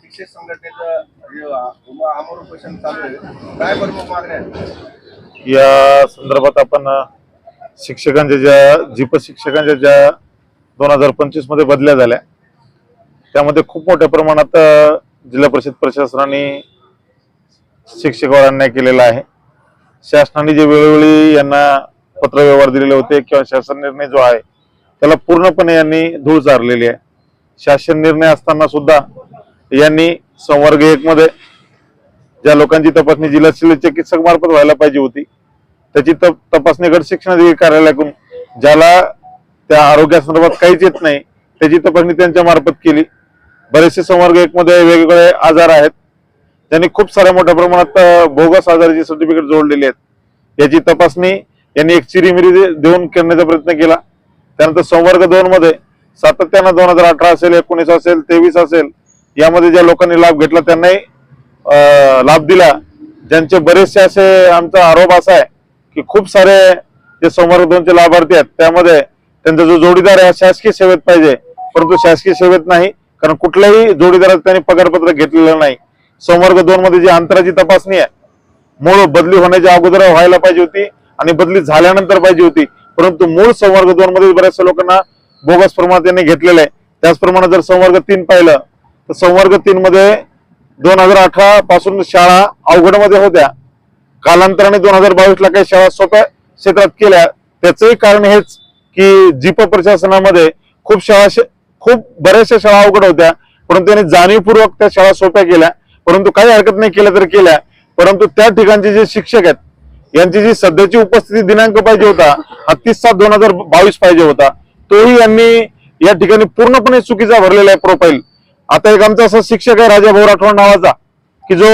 शिक्षक संघटनेचं या संदर्भात आपण शिक्षकांच्या ज्या जीप शिक्षकांच्या ज्या दोन हजार पंचवीसमध्ये बदल्या झाल्या त्यामध्ये खूप मोठ्या प्रमाणात जिल्हा परिषद प्रशासनाने शिक्षकावर अन्याय केलेला आहे. शासनाने जे वेळोवेळी यांना पत्रव्यवहार दिलेले होते किंवा शासन निर्णय जो आहे त्याला पूर्णपणे यांनी धूळ चारलेली आहे. शासन निर्णय असताना सुद्धा यांनी संवर्ग एक मध्ये ज्या लोकांची तपासणी जिल्हा शल्य चिकित्सक मार्फत व्हायला पाहिजे होती त्याची तप तपासणी गट शिक्षणाधिकारी कार्यालयाकडून ज्याला त्या आरोग्यासंदर्भात काहीच येत नाही त्याची तपासणी त्यांच्या मार्फत केली. बरेचसे संवर्ग एक मध्ये वेगवेगळे आजार आहेत. त्यांनी खूप साऱ्या मोठ्या प्रमाणात भोगस बोगस आजाराची सर्टिफिकेट जोडलेली आहेत. याची तपासणी यांनी एक चिरीमिरी देऊन करण्याचा प्रयत्न केला. त्यानंतर संवर्ग दोन मध्ये सातत्यानं दोन हजार अठरा असेल एकोणीस असेल तेवीस असेल यामध्ये ज्या लोकांनी लाभ घेतला त्यांनाही लाभ दिला. ज्यांचे बरेचसे असे आमचा आरोप असा आहे की खूप सारे जे संवर्ग दोनचे लाभार्थी आहेत त्यामध्ये त्यांचा जो जोडीदार आहे शासकीय सेवेत पाहिजे. परंतु शासकीय सेवेत नाही कारण कुठल्याही जोडीदारात त्यांनी पगारपत्र घेतलेलं नाही. संवर्ग दोन मध्ये जी अंतराची तपासणी आहे मूळ बदली होण्याच्या अगोदर व्हायला पाहिजे होती आणि बदली झाल्यानंतर पाहिजे होती. परंतु मूळ संवर्ग दोन मध्ये बऱ्याचशा लोकांना बोगस प्रमाणात त्यांनी घेतलेलं आहे. त्याचप्रमाणे जर संवर्ग तीन पाहिलं तर संवर्ग तीन मध्ये दोन हजार अठरा पासून शाळा अवघडमध्ये होत्या. कालांतराने दोन हजार बावीस ला काही शाळा सोप्या क्षेत्रात केल्या. त्याचंही कारण हेच की जीप प्रशासनामध्ये खूप शाळा श- खूप बऱ्याचशा शाळा अवघड होत्या. परंतु त्यांनी जाणीवपूर्वक त्या शाळा सोप्या केल्या. परंतु काही हरकत नाही केल्या तर केल्या. परंतु त्या ठिकाणचे जे शिक्षक आहेत यांची जी सध्याची उपस्थिती दिनांक पाहिजे होता हा तीस सात दोन हजार बावीस पाहिजे होता. तोही यांनी या ठिकाणी पूर्णपणे चुकीचा भरलेला आहे प्रोफाईल आता एक आमचा असा शिक्षक आहे राजा भाऊ राठोड नावाचा की जो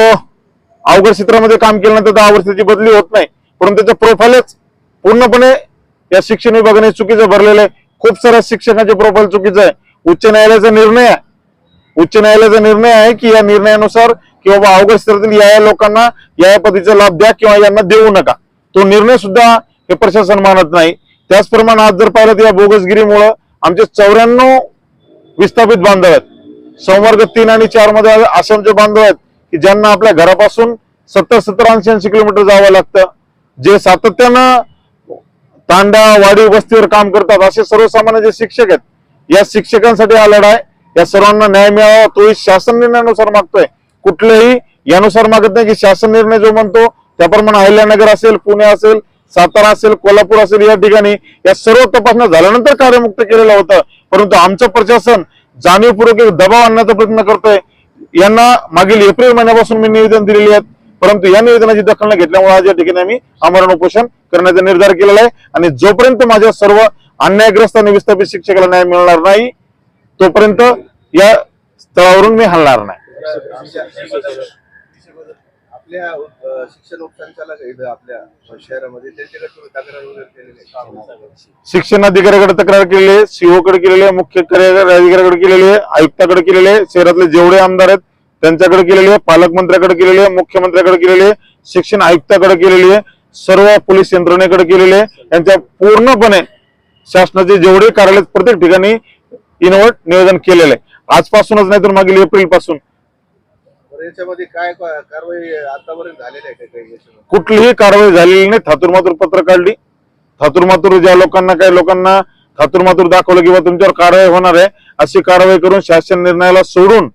अवघड क्षेत्रामध्ये काम केल्यानंतर दहा वर्षाची बदली होत नाही. परंतु त्याचा प्रोफाईलच पूर्णपणे या शिक्षण विभागाने चुकीचं भरलेलं आहे. खूप साऱ्या शिक्षकांचे प्रोफाईल चुकीचं आहे. उच्च न्यायालयाचा निर्णय आहे. उच्च न्यायालयाचा निर्णय आहे की या निर्णयानुसार की बाबा अवघड क्षेत्रातील या या लोकांना या या पदीचा लाभ द्या किंवा यांना देऊ नका. तो निर्णय सुद्धा हे प्रशासन मानत नाही. त्याचप्रमाणे आज जर पाहिलं तर या बोगसगिरीमुळं आमचे चौऱ्याण्णव विस्थापित बांधव आहेत. संवर्ग तीन आणि चारमध्ये आसामचे बांधव आहेत की ज्यांना आपल्या घरापासून सत्तर सत्तर ऐंशी ऐंशी किलोमीटर जावं लागतं. जे सातत्यानं तांडा वाडी वस्तीवर काम करतात असे सर्वसामान्य जे शिक्षक आहेत या शिक्षकांसाठी हा लढा आहे. या सर्वांना न्याय मिळावा तोही शासन निर्णयानुसार मागतोय. कुठलंही यानुसार मागत नाही की शासन निर्णय जो म्हणतो त्याप्रमाणे अहिल्यानगर असेल पुणे असेल सातारा असेल कोल्हापूर असेल या ठिकाणी या सर्व तपासण्या झाल्यानंतर कार्यमुक्त केलेलं होतं. परंतु आमचं प्रशासन जाणीवपूर्वक एक दबाव आणण्याचा प्रयत्न करतोय. यांना मागील एप्रिल महिन्यापासून मी निवेदन दिलेली आहेत. परंतु या निवेदनाची दखल न घेतल्यामुळे आज या ठिकाणी आम्ही आमरण उपोषण करण्याचा निर्धार केलेला आहे. आणि जोपर्यंत माझ्या सर्व अन्यायग्रस्त आणि विस्थापित शिक्षकाला न्याय मिळणार नाही तोपर्यंत या स्थळावरून मी हलणार नाही. आपल्या शिक्षण उपसंचालक आपल्या शहरामध्ये. त्यांच्याकडे तुम्ही तक्रार वगैरे केलेली आहे शिक्षण अधिकाऱ्याकडे तक्रार केलेली आहे सीओ कडे केलेली आहे मुख्य कार्यकारी अधिकाऱ्याकडे केलेली आहे आयुक्ताकडे केलेली आहे शहरातले जेवढे आमदार आहेत त्यांच्याकडे केलेली आहे पालकमंत्र्याकडे केलेली आहे मुख्यमंत्र्याकडे केलेली आहे शिक्षण आयुक्ताकडे केलेली आहे सर्व पोलीस यंत्रणेकडे केलेली आहे. यांच्या पूर्णपणे शासनाचे जेवढे कार्यालय प्रत्येक ठिकाणी इनोव्हेट निवेदन केलेलं आहे. आजपासूनच नाही तर मागील एप्रिलपासून याच्यामध्ये काय कारवाई आतापर्यंत झालेली आहे का काही याच्यामध्ये? कुठलीही कारवाई झालेली नाही. थातुरमातुर पत्र काढली. थातुरमातुर ज्या लोकांना काही लोकांना थातुरमातूर दाखवलं किंवा तुमच्यावर कारवाई होणार आहे अशी कारवाई करून शासन निर्णयाला सोडून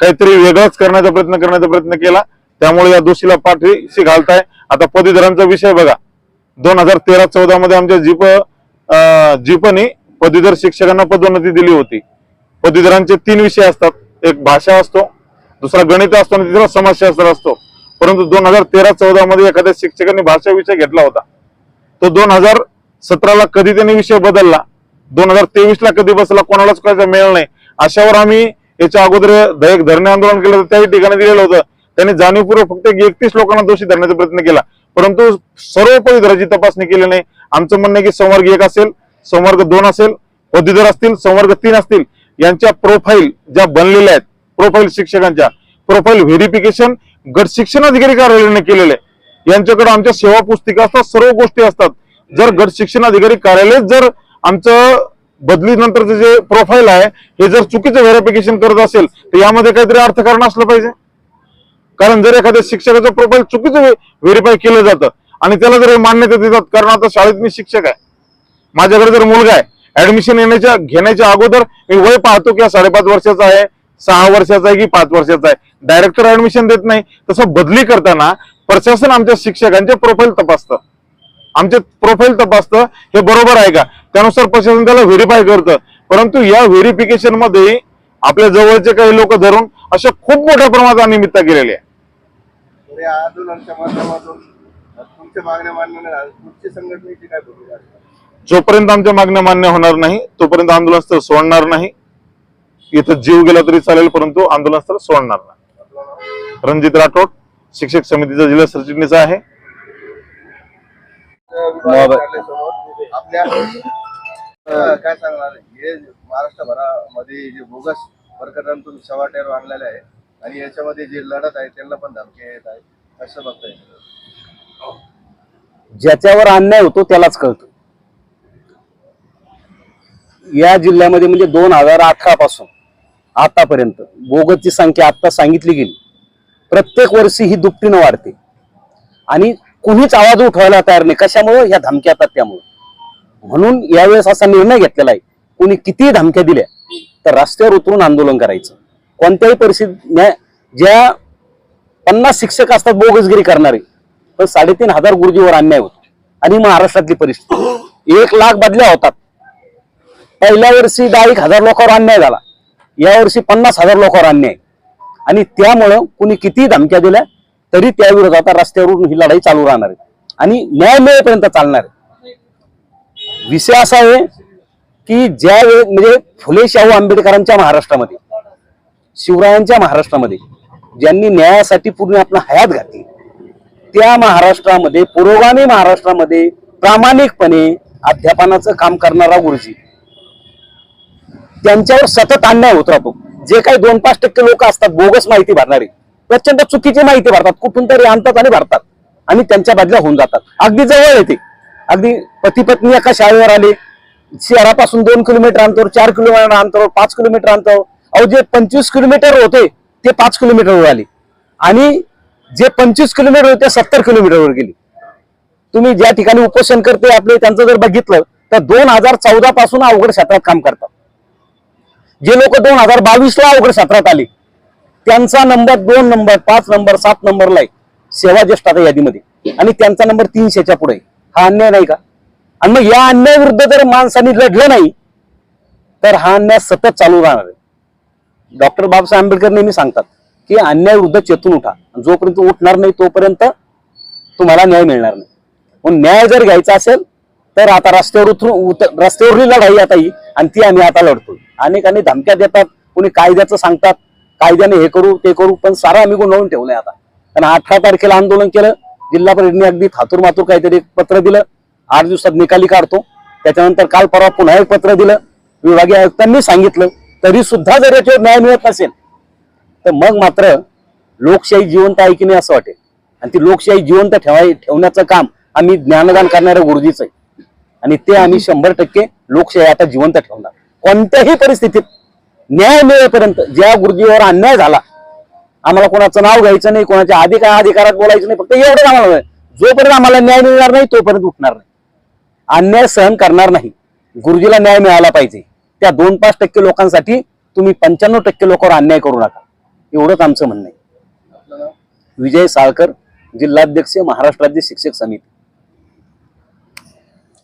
काहीतरी वेगळंच करण्याचा प्रयत्न करण्याचा प्रयत्न केला. त्यामुळे या दोषीला पाठीशी घालताय. आता पदवीधरांचा विषय बघा. दोन हजार तेरा चौदा मध्ये आमच्या जीप जीपनी पदवीधर शिक्षकांना पदोन्नती दिली होती. पदवीधरांचे तीन विषय असतात. एक भाषा असतो दुसरा गणित असतो आणि तिसरा समाजशास्त्र असतो. परंतु दोन हजार तेरा चौदा मध्ये एखाद्या शिक्षकांनी भाषा विषय घेतला होता. तो दोन हजार सतराला कधी त्यांनी विषय बदलला? दोन हजार तेवीस ला कधी बसला? कोणालाच कळायचा मेळ नाही. अशावर आम्ही याच्या अगोदर ध- एक धरणे आंदोलन केलं होतं. त्याही ठिकाणी दिलेलं होतं. त्यांनी जाणीवपूर्वक फक्त एकतीस लोकांना दोषी धरण्याचा प्रयत्न केला. परंतु सर्व पदवीधराची तपासणी केली नाही. आमचं म्हणणं आहे की संवर्ग एक असेल संवर्ग दोन असेल पदवीधर असतील संवर्ग तीन असतील यांच्या प्रोफाईल ज्या बनलेल्या आहेत प्रोफाईल शिक्षकांच्या प्रोफाईल व्हेरिफिकेशन गट शिक्षण अधिकारी कार्यालयाने केलेले. आहे यांच्याकडे आमच्या सेवा पुस्तिका असतात सर्व गोष्टी असतात. जर गट शिक्षण अधिकारी कार्यालय जर आमचं बदलीनंतरचं जे प्रोफाईल आहे हे जर चुकीचं व्हेरिफिकेशन करत असेल तर यामध्ये काहीतरी अर्थकारण असलं पाहिजे. कारण जर एखाद्या शिक्षकाचं प्रोफाईल चुकीचं व्हेरीफाय केलं जातं आणि त्याला जर हे मान्यता देतात कारण आता शाळेत मी शिक्षक आहे. माझ्याकडे जर मुलगा आहे ऍडमिशन येण्याच्या घेण्याच्या अगोदर मी वय पाहतो की हा साडेपाच वर्षाचा आहे सहा वर्षाचा आहे की पाच वर्षाचा आहे. डायरेक्टर ऍडमिशन देत नाही. तसं बदली करताना प्रशासन आमच्या शिक्षकांचे प्रोफाईल तपासतं. आमचे प्रोफाईल तपासतं. हे बरोबर आहे का? त्यानुसार प्रशासन त्याला व्हेरीफाय करतं. परंतु या व्हेरिफिकेशनमध्ये आपल्या जवळचे काही लोक धरून अशा खूप मोठ्या प्रमाणात अनियमितता केलेली आहे. जोपर्यंत आमच्या मागण्या मान्य होणार नाही तोपर्यंत आंदोलन सोडणार नाही. इथं जीव गेला तरी चालेल परंतु आंदोलन स्थळ सोडणार नाही? रणजित राठोड शिक्षक समितीचा जिल्हा सरचिटणीस आहे. काय सांगणार हे महाराष्ट्रभरामध्ये जे बोगस प्रकरणातून शवाट्यावर आणलेले आहे आणि याच्यामध्ये जे लढत आहे त्यांना पण धमकी येत आहे कसं बघता येईल ज्याच्यावर अन्याय होतो त्यालाच कळतो. या जिल्ह्यामध्ये म्हणजे दोन हजार अठरा पासून आतापर्यंत. बोगसची संख्या आत्ता सांगितली गेली. प्रत्येक वर्षी ही दुपटीनं वाढते. आणि कुणीच आवाज उठवायला तयार नाही. कशामुळं? ह्या धमक्या येतात त्यामुळं म्हणून यावेळेस असा निर्णय घेतलेला आहे. कुणी कितीही धमक्या दिल्या तर रस्त्यावर उतरून आंदोलन करायचं. कोणत्याही परिस्थितीत ज्या पन्नास शिक्षक असतात बोगसगिरी करणारे पण साडेतीन हजार गुरुजीवर अन्याय होतो. आणि महाराष्ट्रातली परिस्थिती. एक लाख बदल्या होतात. पहिल्या वर्षी दहा एक हजार लोकांवर अन्याय झाला. यावर्षी पन्नास हजार लोकांवर अन्याय आणि त्यामुळं कुणी किती धमक्या दिल्या तरी त्या विरोधात रस्त्यावरून ही लढाई चालू राहणार आहे. आणि न्याय मिळेपर्यंत चालणार आहे. विषय असा आहे की ज्या वेळेस म्हणजे फुले शाहू आंबेडकरांच्या महाराष्ट्रामध्ये शिवरायांच्या महाराष्ट्रामध्ये ज्यांनी न्यायासाठी पूर्ण आपण हयात घातली त्या महाराष्ट्रामध्ये पुरोगामी महाराष्ट्रामध्ये प्रामाणिकपणे अध्यापनाचं काम करणारा गुरुजी त्यांच्यावर सतत अन्याय होत राहतो. जे काही दोन पाच टक्के लोक असतात बोगस माहिती भरणारे. प्रचंड चुकीची माहिती भरतात कुठून तरी आणतात आणि भरतात. आणि त्यांच्या बाजूला होऊन जातात. अगदी जवळ येते अगदी पती पत्नी एका शाळेवर आले. शहरापासून दोन किलोमीटर अंतर चार किलोमीटर अंतर पाच किलोमीटर अंतर. अहो जे पंचवीस किलोमीटर होते ते पाच किलोमीटरवर आले. आणि जे पंचवीस किलोमीटर होते सत्तर किलोमीटरवर गेले. तुम्ही ज्या ठिकाणी उपोषण करते आपले त्यांचं जर बघितलं तर दोन हजार चौदा पासून अवघड क्षेत्रात काम करतात. जे लोक दोन हजार बावीस ला अवघड सत्रात आले त्यांचा नंबर दोन नंबर पाच नंबर सात नंबरला आहे सेवा ज्येष्ठाच्या यादीमध्ये. आणि त्यांचा नंबर तीनशेच्या पुढे हा अन्याय नाही का? आणि मग या अन्यायाविरुद्ध जर माणसांनी लढलं नाही तर हा अन्याय सतत चालू राहणार आहे. डॉक्टर बाबासाहेब आंबेडकर नेहमी सांगतात की अन्यायाविरुद्ध चेतून उठा. जोपर्यंत उठणार नाही तोपर्यंत तुम्हाला न्याय मिळणार नाही. पण न्याय जर घ्यायचा असेल तर आता रस्त्यावर उतरून रस्त्यावरली लढाई आता ही आणि ती आम्ही आता लढतो अनेकांनी धमक्या देतात कोणी कायद्याचं सांगतात कायद्याने हे करू ते करू पण सारं आम्ही गुंडवून ठेवलंय आता. कारण अठरा तारखेला आंदोलन केलं जिल्हा परिषदेने अगदी थातूर मातूर काहीतरी एक पत्र दिलं आठ दिवसात निकाली काढतो. त्याच्यानंतर काल परवा पुन्हा एक पत्र दिलं विभागीय आयुक्तांनी सांगितलं तरी सुद्धा जर याच्यावर न्याय मिळत नसेल तर मग मात्र लोकशाही जिवंत आहे की नाही असं वाटेल. आणि ती लोकशाही जिवंत ठेवाय ठेवण्याचं काम आम्ही ज्ञानदान करणाऱ्या गुरुजीचं आहे. आणि ते आम्ही शंभर टक्के लोकशाही आता जिवंत ठेवणार. कोणत्याही परिस्थितीत न्याय मिळेपर्यंत ज्या गुरुजीवर अन्याय झाला आम्हाला कोणाचं नाव घ्यायचं नाही कोणाच्या अधिकार अधिकारात बोलायचं नाही फक्त एवढंच आम्हाला जोपर्यंत आम्हाला न्याय मिळणार नाही तोपर्यंत उठणार नाही. अन्याय सहन करणार नाही. गुरुजीला न्याय मिळाला पाहिजे. त्या दोन पाच टक्के लोकांसाठी तुम्ही पंच्याण्णव टक्के लोकांवर अन्याय करू नका. एवढंच आमचं म्हणणं आहे. विजय साळकर जिल्हाध्यक्ष महाराष्ट्र राज्य शिक्षक समिती.